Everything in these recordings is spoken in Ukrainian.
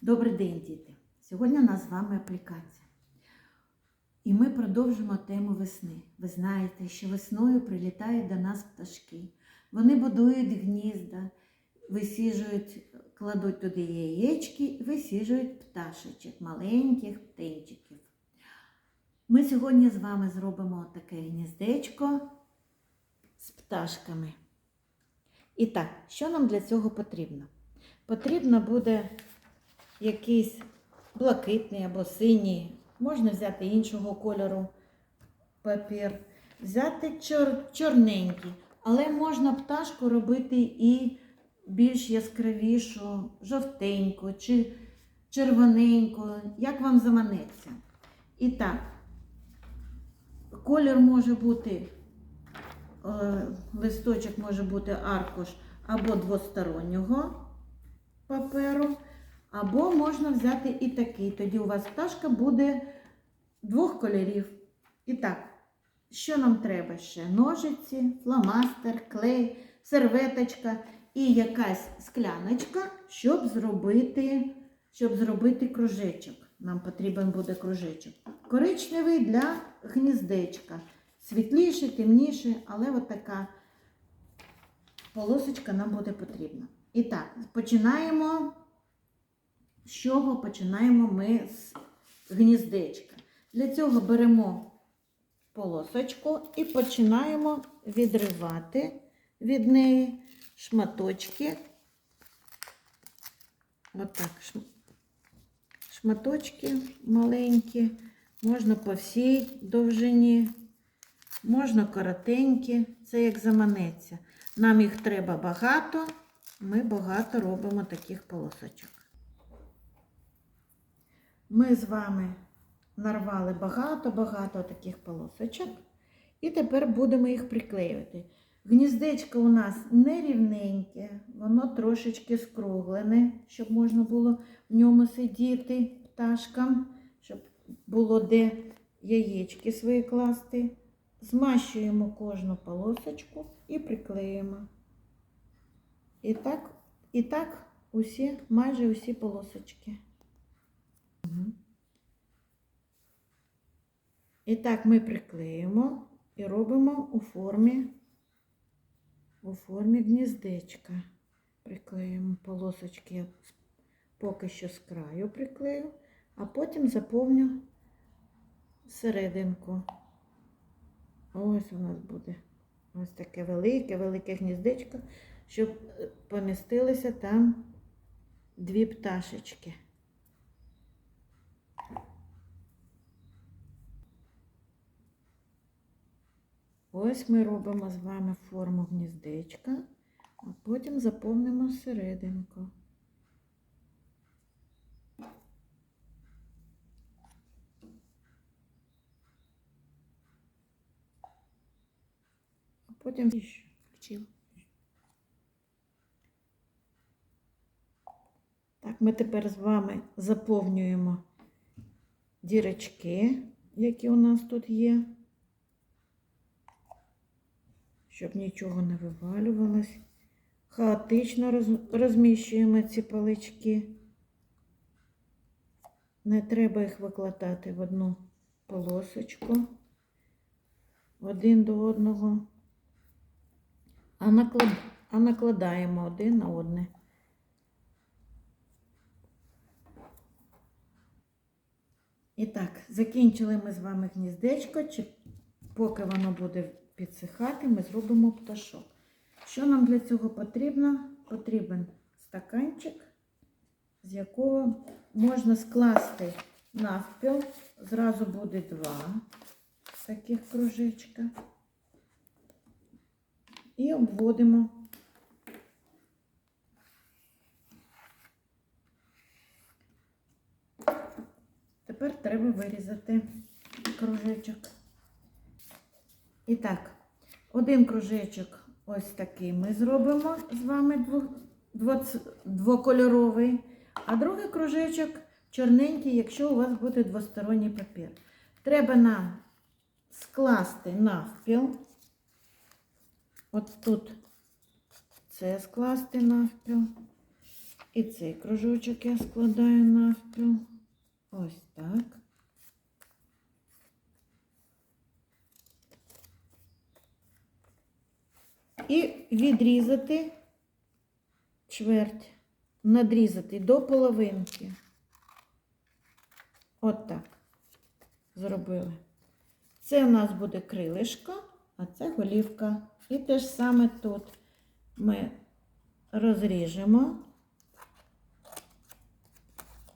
Добрий день, діти! Сьогодні у нас з вами аплікація. І ми продовжимо тему весни. Ви знаєте, що весною прилітають до нас пташки. Вони будують гнізда, висіжують, кладуть туди яєчки і висіжують пташечок, маленьких птенчиків. Ми сьогодні з вами зробимо таке гніздечко з пташками. І так, що нам для цього потрібно? Потрібно буде якийсь блакитний або синій, можна взяти іншого кольору папір, взяти чор, чорненький, але можна пташку робити і більш яскравішу, жовтеньку чи червоненьку, як вам заманеться. І так, колір може бути, е, листочок може бути аркуш або двостороннього паперу, або можна взяти і такий. Тоді у вас пташка буде двох кольорів. І так, що нам треба ще? Ножиці, фломастер, клей, серветочка і якась скляночка, щоб зробити, щоб зробити кружечок. Нам потрібен буде кружечок. Коричневий для гніздечка. Світліший, темніший, але от така полосочка нам буде потрібна. І так, починаємо. З чого починаємо ми з гніздечка? Для цього беремо полосочку і починаємо відривати від неї шматочки. Отак, шм- шматочки маленькі, можна по всій довжині, можна коротенькі, це як заманеться. Нам їх треба багато, ми багато робимо таких полосочок. Ми з вами нарвали багато-багато таких полосочок. І тепер будемо їх приклеювати. Гніздечко у нас нерівненьке, воно трошечки скруглене, щоб можна було в ньому сидіти пташкам, щоб було де яєчки свої класти. Змащуємо кожну полосочку і приклеїмо. І так, і так усі, майже усі полосочки. І так ми приклеїмо і робимо у формі, у формі гніздечка. Приклеїмо полосочки я поки що з краю приклею, а потім заповню серединку. Ось у нас буде ось таке велике, велике гніздечко, щоб помістилися там дві пташечки. Ось ми робимо з вами форму гніздечка, а потім заповнимо серединку. А потім включила. Так, ми тепер з вами заповнюємо дірочки, які у нас тут є щоб нічого не вивалювалось. Хаотично роз- розміщуємо ці палички. Не треба їх викладати в одну полосочку один до одного, а, наклад... а накладаємо один на одне. І так, закінчили ми з вами гніздечко. Чи поки воно буде підсихати, ми зробимо пташок. Що нам для цього потрібно? Потрібен стаканчик, з якого можна скласти навпіл. Зразу буде два таких кружечка. І обводимо. Тепер треба вирізати кружечок. І так, один кружечок ось такий ми зробимо з вами дво, дво- двокольоровий, а другий кружечок чорненький, якщо у вас буде двосторонній папір. Треба нам скласти навпіл. От тут це скласти навпіл. І цей кружочок я складаю навпіл. Ось так. І відрізати чверть, надрізати до половинки. От так зробили. Це у нас буде крилишко, а це голівка. І те ж саме тут ми розріжемо.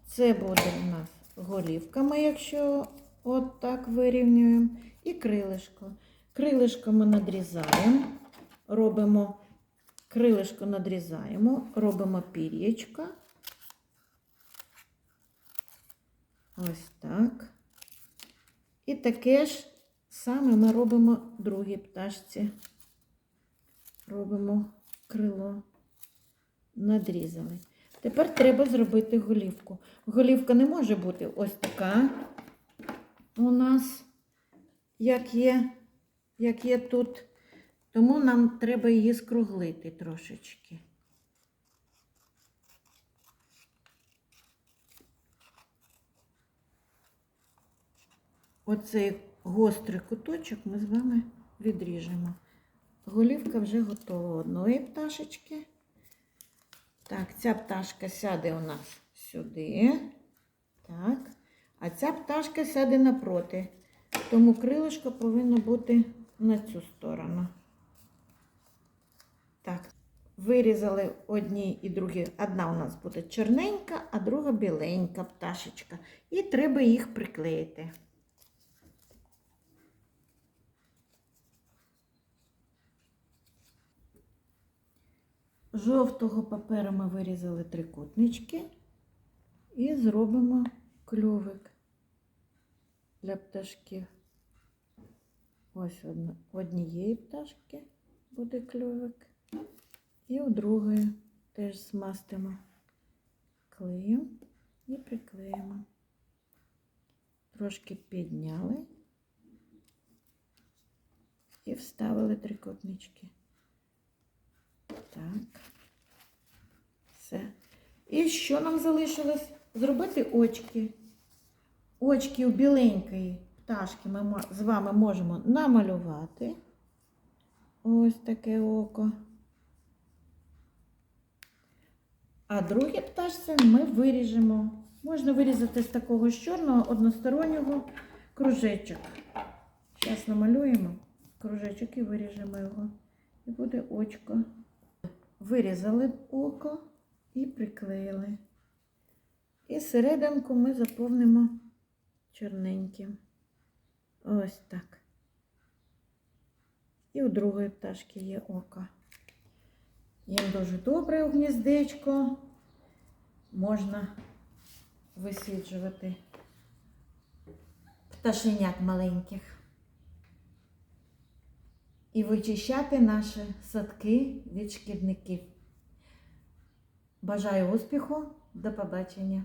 Це буде у нас голівка, ми якщо от так вирівнюємо, і крилишко. Крилишко ми надрізаємо, робимо крилишко надрізаємо, робимо пір'ячко. Ось так. І таке ж саме ми робимо другій пташці. Робимо крило, надрізали. Тепер треба зробити голівку. Голівка не може бути ось така у нас, як є, як є тут. Тому нам треба її скруглити трошечки. Оцей гострий куточок ми з вами відріжемо. Голівка вже готова одної пташечки. Так, ця пташка сяде у нас сюди. Так. А ця пташка сяде напроти. Тому крилишко повинно бути на цю сторону. Так, вирізали одні і другі. Одна у нас буде чорненька, а друга біленька пташечка. І треба їх приклеїти. Жовтого паперу ми вирізали трикутнички і зробимо кльовик для пташків. Ось однієї пташки буде кльовик, і у другої теж змастимо клеєм і приклеїмо. Трошки підняли і вставили трикутнички. Так. Все. І що нам залишилось? Зробити очки. Очки у біленької пташки ми з вами можемо намалювати. Ось таке око. А друге пташце ми виріжемо. Можна вирізати з такого ж чорного одностороннього кружечок. Зараз намалюємо кружечок і виріжемо його. І буде очко. Вирізали око і приклеїли. І серединку ми заповнимо чорненьким. Ось так. І у другої пташки є око. Їм дуже добре у гніздечко. Можна висіджувати пташенят маленьких і вичищати наші садки від шкідників. Бажаю успіху, до побачення!